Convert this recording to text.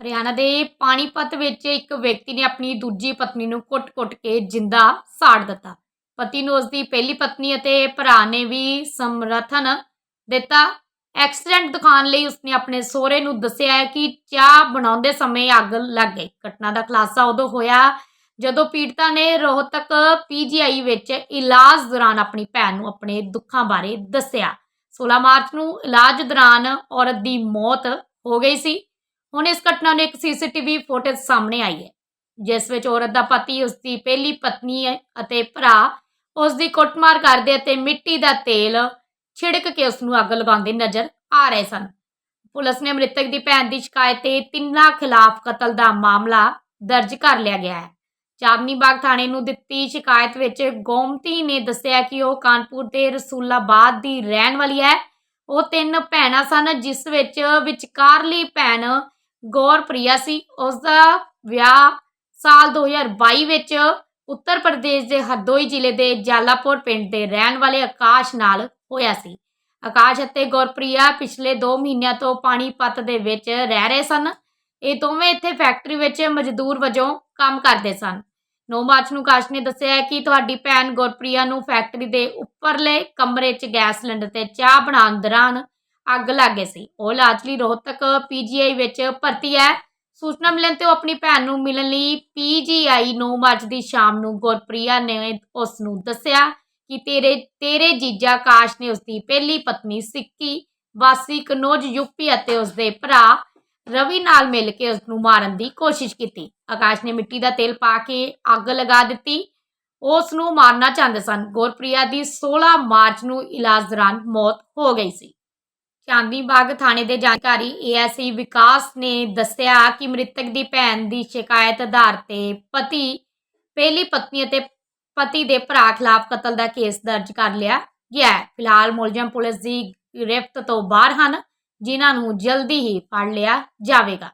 ਹਰਿਆਣਾ ਦੇ ਪਾਣੀਪਤ ਵਿੱਚ ਇੱਕ ਵਿਅਕਤੀ ਨੇ ਆਪਣੀ ਦੂਜੀ ਪਤਨੀ ਨੂੰ ਕੁੱਟ-ਕੁੱਟ ਕੇ ਜਿੰਦਾ ਸਾੜ ਦਿੱਤਾ। ਪਤੀ ਨੂੰ ਉਸਦੀ ਪਹਿਲੀ ਪਤਨੀ ਅਤੇ ਭਰਾ ਨੇ ਵੀ ਸਮਰਥਨ ਦਿੱਤਾ। ਐਕਸੀਡੈਂਟ ਦਿਖਾਉਣ ਲਈ ਉਸਨੇ ਆਪਣੇ ਸਹੁਰੇ ਨੂੰ ਦੱਸਿਆ ਕਿ ਚਾਹ ਬਣਾਉਂਦੇ ਸਮੇਂ ਅੱਗ ਲੱਗ ਗਈ। ਘਟਨਾ ਦਾ ਖੁਲਾਸਾ ਉਦੋਂ ਹੋਇਆ ਜਦੋਂ ਪੀੜਤਾ ਨੇ ਰੋਹਤਕ ਪੀਜੀਆਈ ਵਿੱਚ ਇਲਾਜ ਦੌਰਾਨ ਆਪਣੀ ਭੈਣ ਨੂੰ ਆਪਣੇ ਦੁੱਖਾਂ ਬਾਰੇ ਦੱਸਿਆ। 16 ਮਾਰਚ ਨੂੰ ਇਲਾਜ ਦੌਰਾਨ ਔਰਤ ਦੀ ਮੌਤ ਹੋ ਗਈ ਸੀ। ਹੁਣ ਇਸ ਘਟਨਾ ਨੂੰ ਇੱਕ ਸੀਸੀਟੀਵੀ ਫੁਟੇਜ ਸਾਹਮਣੇ ਆਈ ਹੈ, ਜਿਸ ਵਿੱਚ ਔਰਤ ਦਾ ਪਤੀ ਉਸ ਦੀ ਪਹਿਲੀ ਪਤਨੀ ਅਤੇ ਭਰਾ ਉਸ ਦੀ ਕੁੱਟਮਾਰ ਕਰਦੇ ਅਤੇ ਮਿੱਟੀ ਦਾ ਤੇਲ ਛਿੜਕ ਕੇ ਉਸ ਨੂੰ ਅੱਗ ਲਗਾਉਂਦੇ ਨਜ਼ਰ ਆ ਰਹੇ ਸਨ। ਪੁਲਿਸ ਨੇ ਮ੍ਰਿਤਕ ਦੀ ਭੈਣ ਦੀ ਸ਼ਿਕਾਇਤ ਤੇ ਤਿੰਨਾਂ ਖਿਲਾਫ ਕਤਲ ਦਾ ਮਾਮਲਾ ਦਰਜ ਕਰ ਲਿਆ ਗਿਆ ਹੈ। ਚਾਂਦਨੀ ਬਾਗ ਥਾਣੇ ਨੂੰ ਦਿੱਤੀ ਸ਼ਿਕਾਇਤ ਵਿੱਚ ਗੋਮਤੀ ਨੇ ਦੱਸਿਆ ਕਿ ਉਹ ਕਾਨਪੁਰ ਦੇ ਰਸੂਲਾਬਾਦ ਦੀ ਰਹਿਣ ਵਾਲੀ ਹੈ। ਉਹ ਤਿੰਨ ਭੈਣਾਂ ਸਨ, ਜਿਸ ਵਿੱਚ ਵਿਚਕਾਰਲੀ ਭੈਣ ਗੌਰਪ੍ਰਿਆ ਸੀ। ਉਸ ਦਾ ਵਿਆਹ ਸਾਲ 2022 ਵਿੱਚ ਉੱਤਰ ਪ੍ਰਦੇਸ਼ ਦੇ ਹਰਦੋਈ ਜ਼ਿਲ੍ਹੇ ਦੇ ਜਾਲਾਪੁਰ ਪਿੰਡ ਦੇ ਰਹਿਣ ਵਾਲੇ ਆਕਾਸ਼ ਨਾਲ ਹੋਇਆ ਸੀ। ਆਕਾਸ਼ ਅਤੇ ਗੁਰਪ੍ਰਿਆ ਪਿਛਲੇ 2 ਮਹੀਨਿਆਂ ਤੋਂ ਪਾਣੀਪਤ ਦੇ ਵਿੱਚ ਰਹਿ ਰਹੇ ਸਨ। ਇਹ ਦੋਵੇਂ ਇੱਥੇ ਫੈਕਟਰੀ ਵਿੱਚ ਮਜ਼ਦੂਰ ਵਜੋਂ ਕੰਮ ਕਰਦੇ ਸਨ। 9 ਮਾਰਚ ਨੂੰ ਆਕਾਸ਼ ਨੇ ਦੱਸਿਆ ਕਿ ਤੁਹਾਡੀ ਭੈਣ ਗੁਰਪ੍ਰਿਆ ਨੂੰ ਫੈਕਟਰੀ ਦੇ ਉੱਪਰਲੇ ਕਮਰੇ 'ਚ ਗੈਸ ਸਿਲੰਡਰ ਤੇ ਚਾਹ ਬਣਾਉਣ ਦੌਰਾਨ ਅੱਗ ਲੱਗ ਗਈ ਸੀ। ਉਹ ਇਲਾਜ ਲਈ ਰੋਹਤਕ ਪੀਜੀਆਈ ਵਿੱਚ ਭਰਤੀ ਹੈ। ਸੂਚਨਾ ਮਿਲਣ ਤੇ ਉਹ ਆਪਣੀ ਭੈਣ ਨੂੰ ਮਿਲਣ ਲਈ ਪੀਜੀਆਈ 9 ਮਾਰਚ ਦੀ ਸ਼ਾਮ ਨੂੰ ਗੁਰਪ੍ਰਿਆ ਨੇ ਉਸ ਨੂੰ ਦੱਸਿਆ ਕਿ ਤੇਰੇ ਤੇਰੇ ਜੀਜਾ ਆਕਾਸ਼ ਨੇ ਉਸ ਦੀ ਪਹਿਲੀ ਪਤਨੀ ਸਿੱਕੀ, ਵਾਸੀ ਕਨੋਜ ਯੂਪੀ ਅਤੇ ਉਸ ਦੇ ਭਰਾ ਰਵੀ ਨਾਲ ਮਿਲ ਕੇ ਉਸ ਨੂੰ ਮਾਰਨ ਦੀ ਕੋਸ਼ਿਸ਼ ਕੀਤੀ। ਆਕਾਸ਼ ਨੇ ਮਿੱਟੀ ਦਾ ਤੇਲ ਪਾ ਕੇ ਅੱਗ ਲਗਾ ਦਿੱਤੀ। ਉਸ ਨੂੰ ਮਾਰਨਾ ਚਾਹੁੰਦੇ ਸਨ। ਗੁਰਪ੍ਰਿਆ ਦੀ 16 ਮਾਰਚ ਨੂੰ ਇਲਾਜ ਦੌਰਾਨ ਮੌਤ ਹੋ ਗਈ ਸੀ। ਚਾਂਦਨੀ ਬਾਗ ਥਾਣੇ ਦੇ ਜਾਣਕਾਰੀ, ਏਐਸਆਈ ਵਿਕਾਸ ਨੇ ਦੱਸਿਆ ਕਿ ਮ੍ਰਿਤਕ ਦੀ ਭੈਣ ਦੀ ਸ਼ਿਕਾਇਤ ਆਧਾਰ ਤੇ ਪਤੀ, ਪਹਿਲੀ ਪਤਨੀ ਅਤੇ ਪਤੀ ਦੇ ਭਰਾ ਖਿਲਾਫ ਕਤਲ ਦਾ ਕੇਸ ਦਰਜ ਕਰ ਲਿਆ ਗਿਆ ਹੈ। ਫਿਲਹਾਲ ਮੁਲਜ਼ਮ ਪੁਲਿਸ ਦੀ ਗ੍ਰਿਫਤ ਤੋਂ ਬਾਹਰ ਹਨ, ਜਿਨ੍ਹਾਂ ਨੂੰ ਜਲਦੀ ਹੀ ਫੜ ਲਿਆ ਜਾਵੇਗਾ।